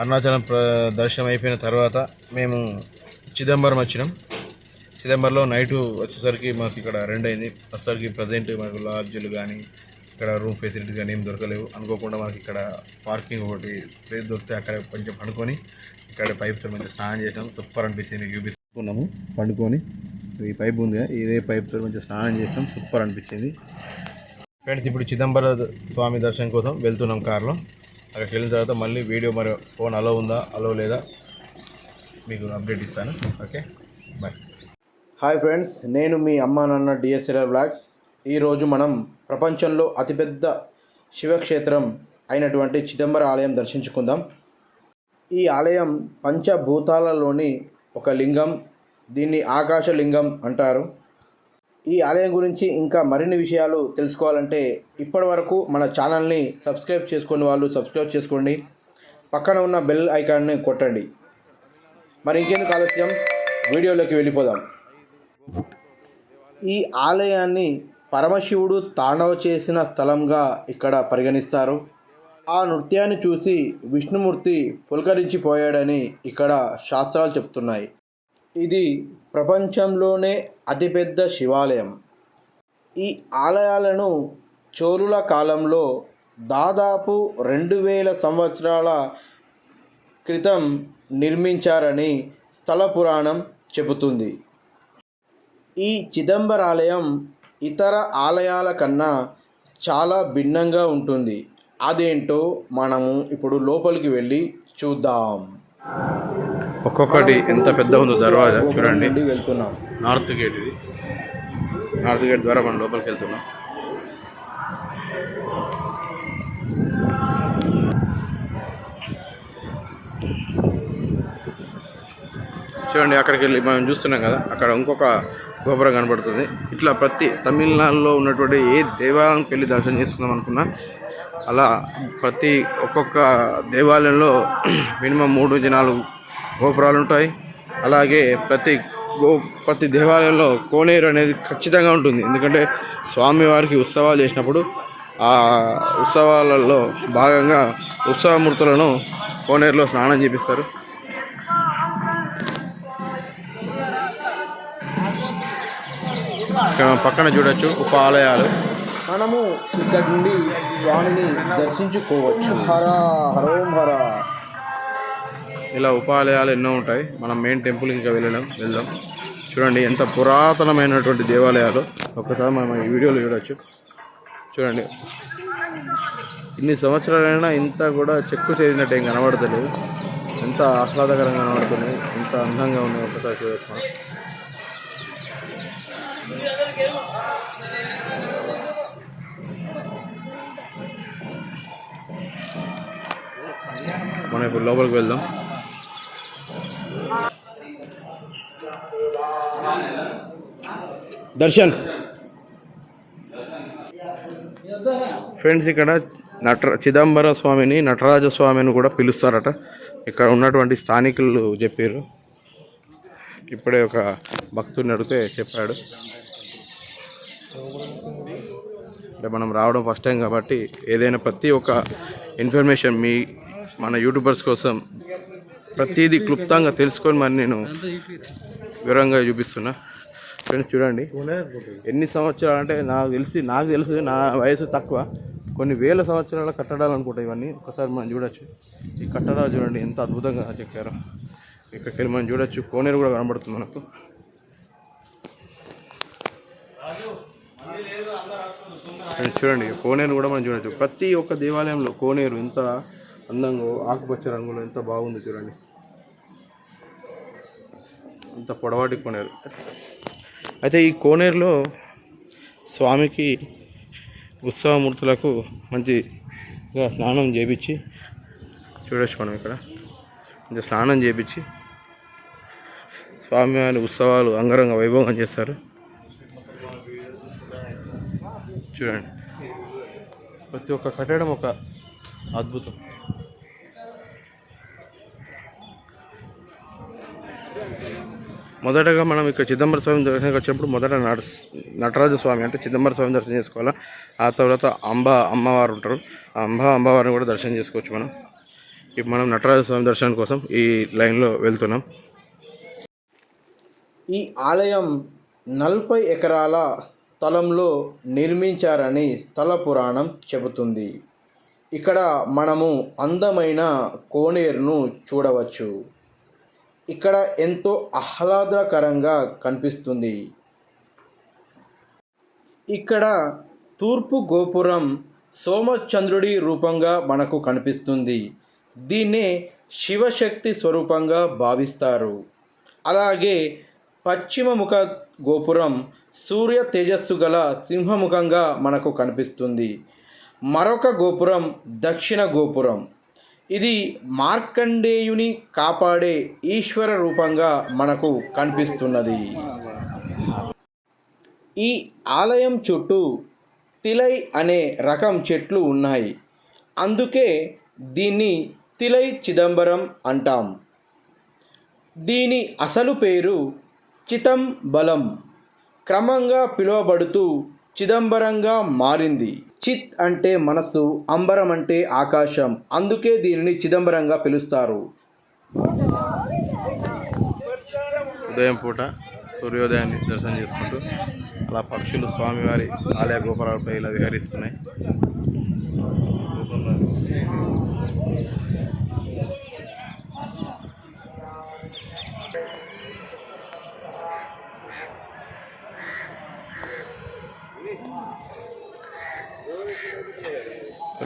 అరుణాచలం ప్ర దర్శనం అయిపోయిన తర్వాత మేము చిదంబరం వచ్చినాం. చిదంబరంలో నైటు వచ్చేసరికి మాకు ఇక్కడ రెండు అయింది. వచ్చేసరికి ప్రజెంట్ మాకు లాడ్జీలు కానీ ఇక్కడ రూమ్ ఫెసిలిటీస్ కానీ ఏం దొరకలేవు. అనుకోకుండా మనకి ఇక్కడ పార్కింగ్ ఒకటి ప్లేస్ దొరికితే అక్కడ కొంచెం పండుకొని ఇక్కడ పైప్తో మంచి స్నానం చేసినాం. సూపర్ అనిపించింది చూపిస్తున్నాము పండుకొని ఈ పైప్ ఉంది ఇదే పైప్తో మంచిగా స్నానం చేసినాం. సూపర్ అనిపించింది. ఫ్రెండ్స్ ఇప్పుడు చిదంబర స్వామి దర్శనం కోసం వెళ్తున్నాం కార్లో అక్కడికి వెళ్ళిన తర్వాత మళ్ళీ వీడియో మరి ఫోన్ అలో ఉందా అలో లేదా? మీకు అప్డేట్ ఇస్తాను. ఓకే? బాయ్ హాయ్ ఫ్రెండ్స్ నేను మీ అమ్మా నాన్న డిఎస్ఎల్ఆర్ బ్లాగ్స్ ఈరోజు మనం ప్రపంచంలో అతిపెద్ద శివక్షేత్రం అయినటువంటి చిదంబర ఆలయం దర్శించుకుందాం. ఈ ఆలయం పంచభూతాలలోని ఒక లింగం దీన్ని ఆకాశలింగం అంటారు. ఈ ఆలయం గురించి ఇంకా మరిన్ని విషయాలు తెలుసుకోవాలంటే ఇప్పటి వరకు మన ఛానల్ని సబ్స్క్రైబ్ చేసుకుని వాళ్ళు సబ్స్క్రైబ్ చేసుకోండి. పక్కన ఉన్న బెల్ ఐకాన్ని కొట్టండి. మరి ఇంకెందుకు ఆలస్యం? వీడియోలోకి వెళ్ళిపోదాం. ఈ ఆలయాన్ని పరమశివుడు తాండవ చేసిన స్థలంగా ఇక్కడ పరిగణిస్తారు. ఆ నృత్యాన్ని చూసి విష్ణుమూర్తి పులకరించిపోయాడని ఇక్కడ శాస్త్రాలు చెప్తున్నాయి. ఇది ప్రపంచంలోనే అతిపెద్ద శివాలయం. ఈ ఆలయాలను చోళుల కాలంలో దాదాపు రెండు వేల సంవత్సరాల క్రితం నిర్మించారని స్థల పురాణం చెబుతుంది. ఈ చిదంబరాలయం ఇతర ఆలయాల కన్నా చాలా భిన్నంగా ఉంటుంది. అదేంటో మనము ఇప్పుడు లోపలికి వెళ్ళి చూద్దాం. ఒక్కొక్కటి ఎంత పెద్ద ఉందో దర్వాజా చూడండి. వెళ్తున్నాం. నార్త్ గేట్ ఇది. నార్త్ గేట్ ద్వారా మనం లోపలికి వెళ్తున్నాం. చూడండి అక్కడికి వెళ్ళి మనం చూస్తున్నాం కదా అక్కడ ఇంకొక గోపురం కనబడుతుంది. ఇట్లా ప్రతి తమిళనాడులో ఉన్నటువంటి ఏ దేవాలయానికి వెళ్ళి దర్శనం చేసుకుందాం అనుకున్నా అలా ప్రతి ఒక్కొక్క దేవాలయంలో మినిమం మూడు నుంచి నాలుగు గోపురాలు ఉంటాయి. అలాగే ప్రతి గో ప్రతి దేవాలయంలో కోనేరు అనేది ఖచ్చితంగా ఉంటుంది. ఎందుకంటే స్వామివారికి ఉత్సవాలు చేసినప్పుడు ఆ ఉత్సవాలలో భాగంగా ఉత్సవమూర్తులను కోనేరులో స్నానం చేపిస్తారు. పక్కన చూడొచ్చు ఉప ఆలయాలు మనము ఇక్కడ నుండి స్వామిని దర్శించుకోవచ్చు. హర హరోం హర. ఇలా ఉపాలయాలు ఎన్నో ఉంటాయి. మనం మెయిన్ టెంపుల్కి ఇంకా వెళ్ళడం వెళ్దాం. చూడండి ఎంత పురాతనమైనటువంటి దేవాలయాలు. ఒక్కసారి మనం ఈ వీడియోలో చూడొచ్చు. చూడండి. ఇన్ని సంవత్సరాలైనా ఇంత కూడా చెక్కు చేసినట్టు ఏం కనబడతలేదు. ఎంత ఆహ్లాదకరంగా కనబడుతున్నాయి. ఎంత అందంగా ఉన్నాయి ఒక్కసారి చూడొచ్చు మనం. మనం ఇప్పుడు లోపలికి వెళ్దాం. దర్శన్. ఫ్రెండ్స్ ఇక్కడ నట చిదంబర స్వామిని నటరాజ స్వామిని కూడా పిలుస్తారట. ఇక్కడ ఉన్నటువంటి స్థానికులు చెప్పారు. ఇప్పుడే ఒక భక్తుడిని అడిగితే చెప్పాడు. అంటే మనం రావడం ఫస్ట్ టైం కాబట్టి ఏదైనా ప్రతి ఒక్క ఇన్ఫర్మేషన్ మీ మన యూట్యూబర్స్ కోసం ప్రతిదీ క్లుప్తంగా తెలుసుకొని మరి నేను వివరంగా చూపిస్తున్నా. ఫ్రెండ్స్ చూడండి. ఎన్ని సంవత్సరాలు అంటే నాకు తెలిసి నాకు తెలుసు నా వయసు తక్కువ. కొన్ని వేల సంవత్సరాల కట్టడాలు అనుకుంటా ఇవన్నీ. ఒకసారి మనం చూడొచ్చు. ఈ కట్టడాలు చూడండి ఎంత అద్భుతంగా చెక్కారు. ఇక్కడికి మనం చూడొచ్చు. కోనేరు కూడా కనబడుతుంది మనకు. చూడండి కోనేరు కూడా మనం చూడొచ్చు. ప్రతి ఒక్క దేవాలయంలో కోనేరు ఎంత అందంగా ఆకుపచ్చ రంగులో ఎంత బాగుంది చూడండి. అంత పొడవాటి కోనేరు. అయితే ఈ కోనేరులో స్వామికి ఉత్సవమూర్తులకు మంచిగా స్నానం చేపించి చూడొచ్చు మనం ఇక్కడ. కొంచెం స్నానం చేపించి స్వామివారి ఉత్సవాలు అంగరంగ వైభవం చేస్తారు. చూడండి. ప్రతి ఒక్క కట్టడం ఒక అద్భుతం. మొదటగా మనం ఇక్కడ చిదంబర స్వామి దర్శనానికి వచ్చినప్పుడు మొదట నట నటరాజ స్వామి అంటే చిదంబర స్వామి దర్శనం చేసుకోవాలా? ఆ తర్వాత అంబ అమ్మవారు ఉంటారు. అంబ అమ్మవారిని కూడా దర్శనం చేసుకోవచ్చు మనం. ఇప్పుడు మనం నటరాజ స్వామి దర్శనం కోసం ఈ లైన్లో వెళ్తున్నాం. ఈ ఆలయం నలభై ఎకరాల స్థలంలో నిర్మించారని స్థల పురాణం చెబుతుంది. ఇక్కడ మనము అందమైన కోనేరును చూడవచ్చు. ఇక్కడ ఎంతో ఆహ్లాదకరంగా కనిపిస్తుంది. ఇక్కడ తూర్పు గోపురం సోమచంద్రుడి రూపంగా మనకు కనిపిస్తుంది. దీన్నే శివశక్తి స్వరూపంగా భావిస్తారు. అలాగే పశ్చిమ ముఖ గోపురం సూర్య తేజస్సు గల సింహముఖంగా మనకు కనిపిస్తుంది. మరొక గోపురం దక్షిణ గోపురం. ఇది మార్కండేయుని కాపాడే ఈశ్వర రూపంగా మనకు కనిపిస్తున్నది. ఈ ఆలయం చుట్టూ తిలై అనే రకం చెట్లు ఉన్నాయి. అందుకే దీన్ని తిలై చిదంబరం అంటాం. దీని అసలు పేరు చితంబలం. క్రమంగా పిలువబడుతూ చిదంబరంగా మారింది. చిత్ అంటే మనస్సు అంబరం అంటే ఆకాశం. అందుకే దీనిని చిదంబరంగా పిలుస్తారు. ఉదయం పూట సూర్యోదయాన్ని దర్శనం చేసుకుంటూ అలా పక్షులు స్వామివారి ఆలయ గోపురాలపై ఇలా విహరిస్తున్నాయి.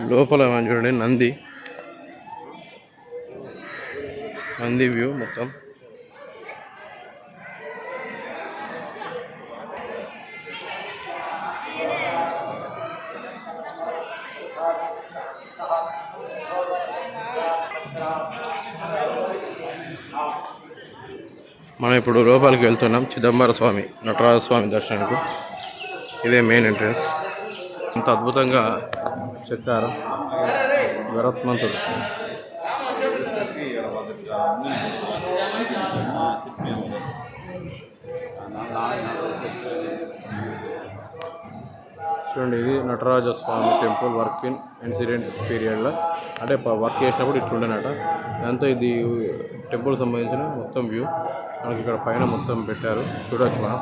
లోపల చూడండి నంది. నంది వ్యూ మొత్తం. మనం ఇప్పుడు లోపలికి వెళ్తున్నాం చిదంబర స్వామి నటరాజ స్వామి దర్శనానికి ఇదే మెయిన్ ఎంట్రన్స్ అంత అద్భుతంగా చెక్కారు గరత్మంతుడు చూడండి ఇది Nataraja Swamy temple work in ancient పీరియడ్లో. అంటే వర్క్ చేసినప్పుడు ఇట్లుండేనట దాంతో ఇది టెంపుల్ సంబంధించిన మొత్తం వ్యూ. మనకి ఇక్కడ పైన మొత్తం పెట్టారు. చూడవచ్చు మనం.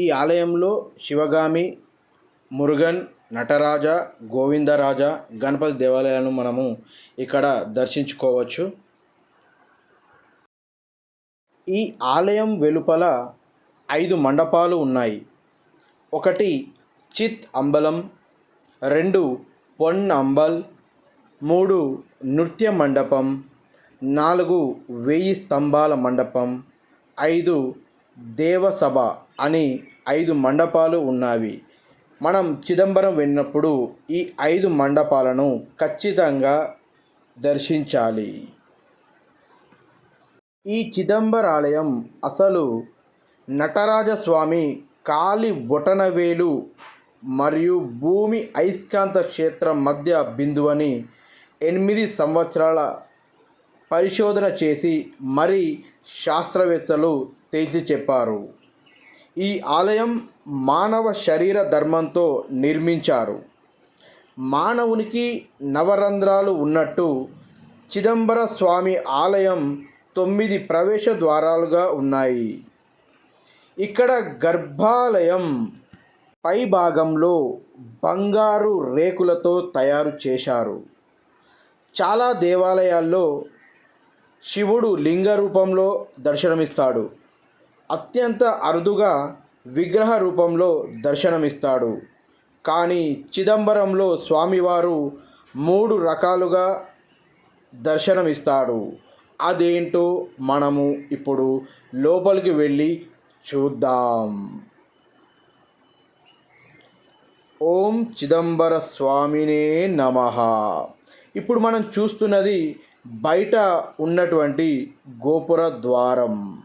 ఈ ఆలయంలో శివగామి మురుగన్ నటరాజ గోవిందరాజ గణపతి దేవాలయాలను మనము ఇక్కడ దర్శించుకోవచ్చు. ఈ ఆలయం వెలుపల ఐదు మండపాలు ఉన్నాయి. ఒకటి చిత్ అంబలం రెండు పొన్ అంబల్ మూడు నృత్య మండపం నాలుగు వెయ్యి స్తంభాల మండపం ఐదు దేవసభ అని ఐదు మండపాలు ఉన్నవి. మనం చిదంబరం వెళ్ళినప్పుడు ఈ ఐదు మండపాలను ఖచ్చితంగా దర్శించాలి. ఈ చిదంబరాలయం అసలు నటరాజస్వామి కాలి బొటనవేలు మరియు భూమి అయస్కాంత క్షేత్రం మధ్య బిందువని ఎనిమిది సంవత్సరాల పరిశోధన చేసి మరి శాస్త్రవేత్తలు తేల్చి చెప్పారు. ఈ ఆలయం మానవ శరీర ధర్మంతో నిర్మించారు. మానవునికి నవరంధ్రాలు ఉన్నట్టు చిదంబర స్వామి ఆలయం తొమ్మిది ప్రవేశ ద్వారాలుగా ఉన్నాయి. ఇక్కడ గర్భాలయం పై భాగంలో బంగారు రేకులతో తయారు చేశారు. చాలా దేవాలయాల్లో శివుడు లింగ రూపంలో దర్శనమిస్తాడు. అత్యంత అరుదుగా విగ్రహ రూపంలో దర్శనమిస్తాడు. కానీ చిదంబరంలో స్వామివారు మూడు రకాలుగా దర్శనమిస్తాడు. అదేంటో మనము ఇప్పుడు లోపలికి వెళ్ళి చూద్దాం. ఓం చిదంబర స్వామినే నమ. ఇప్పుడు మనం చూస్తున్నది బయట ఉన్నటువంటి గోపుర ద్వారం.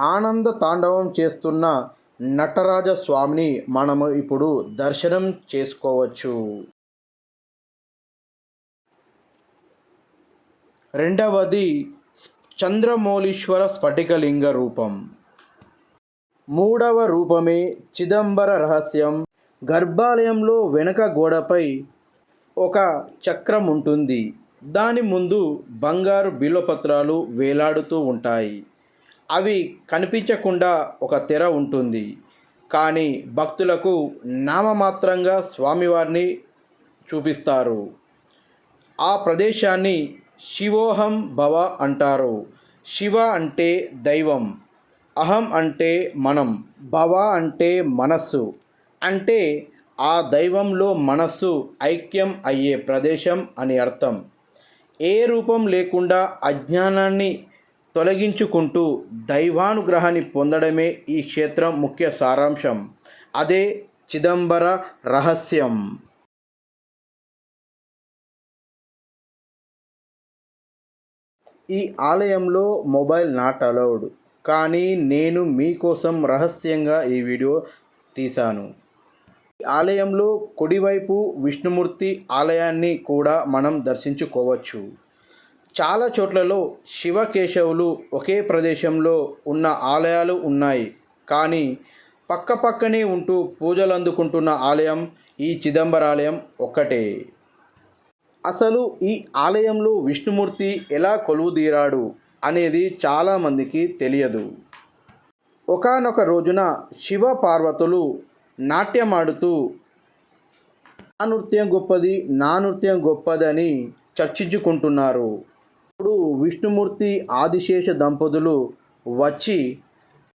ఆనంద తాండవం చేస్తున్న నటరాజ స్వామిని మనము ఇప్పుడు దర్శనం చేసుకోవచ్చు. రెండవది చంద్రమౌళీశ్వర స్ఫటికలింగ రూపం. మూడవ రూపమే చిదంబర రహస్యం. గర్భాలయంలో వెనక గోడపై ఒక చక్రం ఉంటుంది. దాని ముందు బంగారు బిల్వపత్రాలు వేలాడుతూ ఉంటాయి. అవి కనిపించకుండా ఒక తెర ఉంటుంది. కానీ భక్తులకు నామమాత్రంగా స్వామివారిని చూపిస్తారు. ఆ ప్రదేశాన్ని శివోహం భవ అంటారు. శివ అంటే దైవం అహం అంటే మనం భవ అంటే మనస్సు. అంటే ఆ దైవంలో మనస్సు ఐక్యం అయ్యే ప్రదేశం అని అర్థం. ఏ రూపం లేకుండా అజ్ఞానాన్ని తొలగించుకుంటూ దైవానుగ్రహాన్ని పొందడమే ఈ క్షేత్రం ముఖ్య సారాంశం. అదే చిదంబర రహస్యం. ఈ ఆలయంలో మొబైల్ నాట్ అలౌడ్. కానీ నేను మీకోసం రహస్యంగా ఈ వీడియో తీశాను. ఈ ఆలయంలో కుడివైపు విష్ణుమూర్తి ఆలయాన్ని కూడా మనం దర్శించుకోవచ్చు. చాలా చోట్లలో శివకేశవులు ఒకే ప్రదేశంలో ఉన్న ఆలయాలు ఉన్నాయి. కానీ పక్క పక్కనే ఉంటూ పూజలు అందుకుంటున్న ఆలయం ఈ చిదంబరాలయం ఒక్కటే. అసలు ఈ ఆలయంలో విష్ణుమూర్తి ఎలా కొలువుదీరాడు అనేది చాలామందికి తెలియదు. ఒకానొక రోజున శివ పార్వతులు నాట్యమాడుతూ నా నృత్యం గొప్పది నా నృత్యం గొప్పదని చర్చించుకుంటున్నారు. ఇప్పుడు విష్ణుమూర్తి ఆదిశేష దంపతులు వచ్చి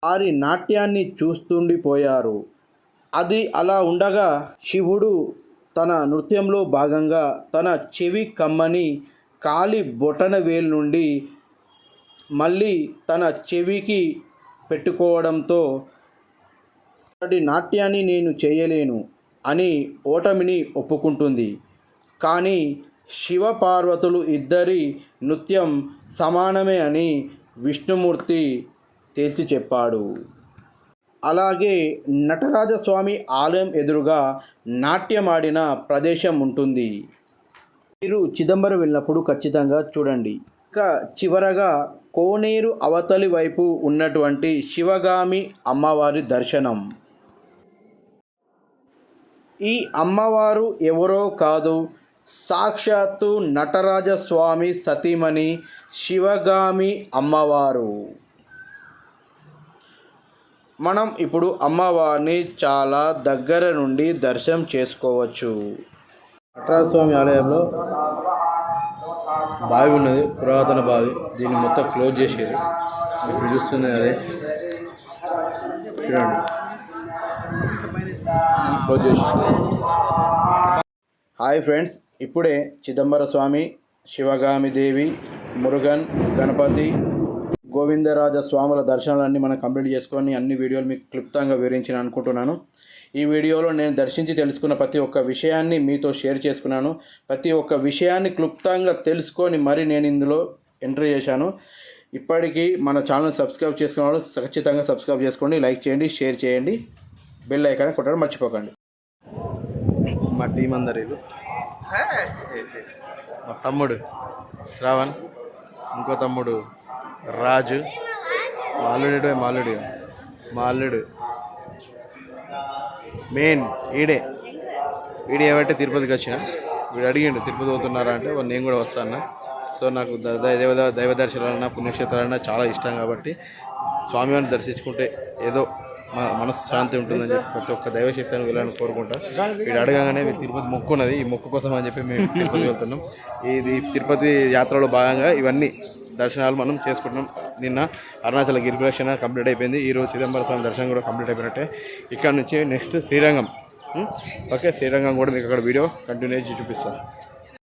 వారి నాట్యాన్ని చూస్తుండిపోయారు. అది అలా ఉండగా శివుడు తన నృత్యంలో భాగంగా తన చెవి కమ్మని కాలి బొటన వేలు నుండి మళ్ళీ తన చెవికి పెట్టుకోవడంతో అతడి నాట్యాన్ని నేను చేయలేను అని ఓటమిని ఒప్పుకుంటుంది. కానీ శివపార్వతులు ఇద్దరి నృత్యం సమానమే అని విష్ణుమూర్తి తేల్చి చెప్పాడు. అలాగే నటరాజస్వామి ఆలయం ఎదురుగా నాట్యమాడిన ప్రదేశం ఉంటుంది. మీరు చిదంబరం వెళ్ళినప్పుడు ఖచ్చితంగా చూడండి. ఇంకా చివరగా కోనేరు అవతలి వైపు ఉన్నటువంటి శివగామి అమ్మవారి దర్శనం. ఈ అమ్మవారు ఎవరో కాదు సాక్షాత్తు నటరాజస్వామి సతీమణి శివగామి అమ్మవారు. మనం ఇప్పుడు అమ్మవారిని చాలా దగ్గర నుండి దర్శనం చేసుకోవచ్చు. నటరాజస్వామి ఆలయంలో బావి ఉన్నది పురాతన బావి. దీన్ని మొత్తం క్లోజ్ చేసేది. ఇప్పుడు చూస్తున్నది అదే. చూడండి. క్లోజ్ చేసి హాయ్ ఫ్రెండ్స్ ఇప్పుడే చిదంబర స్వామి శివగామి దేవి మురుగన్ గణపతి గోవిందరాజ స్వాముల దర్శనాలన్నీ మనం కంప్లీట్ చేసుకొని అన్ని వీడియోలు మీకు క్లుప్తంగా వివరించిన అనుకుంటున్నాను. ఈ వీడియోలో నేను దర్శించి తెలుసుకున్న ప్రతి ఒక్క విషయాన్ని మీతో షేర్ చేసుకున్నాను. ప్రతి ఒక్క విషయాన్ని క్లుప్తంగా తెలుసుకొని మరి నేను ఇందులో ఎంటర్ చేశాను. ఇప్పటికీ మన ఛానల్ సబ్స్క్రైబ్ చేసుకున్న వాళ్ళు ఖచ్చితంగా సబ్స్క్రైబ్ చేసుకోండి లైక్ చేయండి షేర్ చేయండి బెల్ ఐకాన్ కొట్టడం మర్చిపోకండి. మా టీం అందరు ఇది మా తమ్ముడు శ్రావణ్ ఇంకో తమ్ముడు రాజు. మా అల్లుడు మా అల్లుడు మా అల్లుడు మెయిన్ ఈడే. ఈడే ఏమంటే తిరుపతికి వచ్చిన. వీడు అడిగిండు తిరుపతి పోతున్నారా? అంటే నేను కూడా వస్తాను సో నాకు దైవ దైవ దర్శనాలన్నా పుణ్యక్షేత్రాలన్నా చాలా ఇష్టం కాబట్టి స్వామివారిని దర్శించుకుంటే ఏదో మనశ్శాంతి ఉంటుందని చెప్పి ప్రతి ఒక్క దైవశక్తిని వెళ్ళాలని కోరుకుంటా. వీడు అడగగానే తిరుపతి మొక్కు ఉన్నది. ఈ మొక్కు కోసం అని చెప్పి మేము తిరుపతి వెళ్తున్నాం. ఇది తిరుపతి యాత్రలో భాగంగా ఇవన్నీ దర్శనాలు మనం చేసుకుంటున్నాం. నిన్న అరుణాచల గిరిప్రదక్షిణ కంప్లీట్ అయిపోయింది. ఈరోజు చిదంబర స్వామి దర్శనం కూడా కంప్లీట్ అయిపోయినట్టే. ఇక్కడ నుంచి నెక్స్ట్ శ్రీరంగం. ఓకే శ్రీరంగం కూడా మీకు అక్కడ వీడియో కంటిన్యూ చేసి చూపిస్తాను.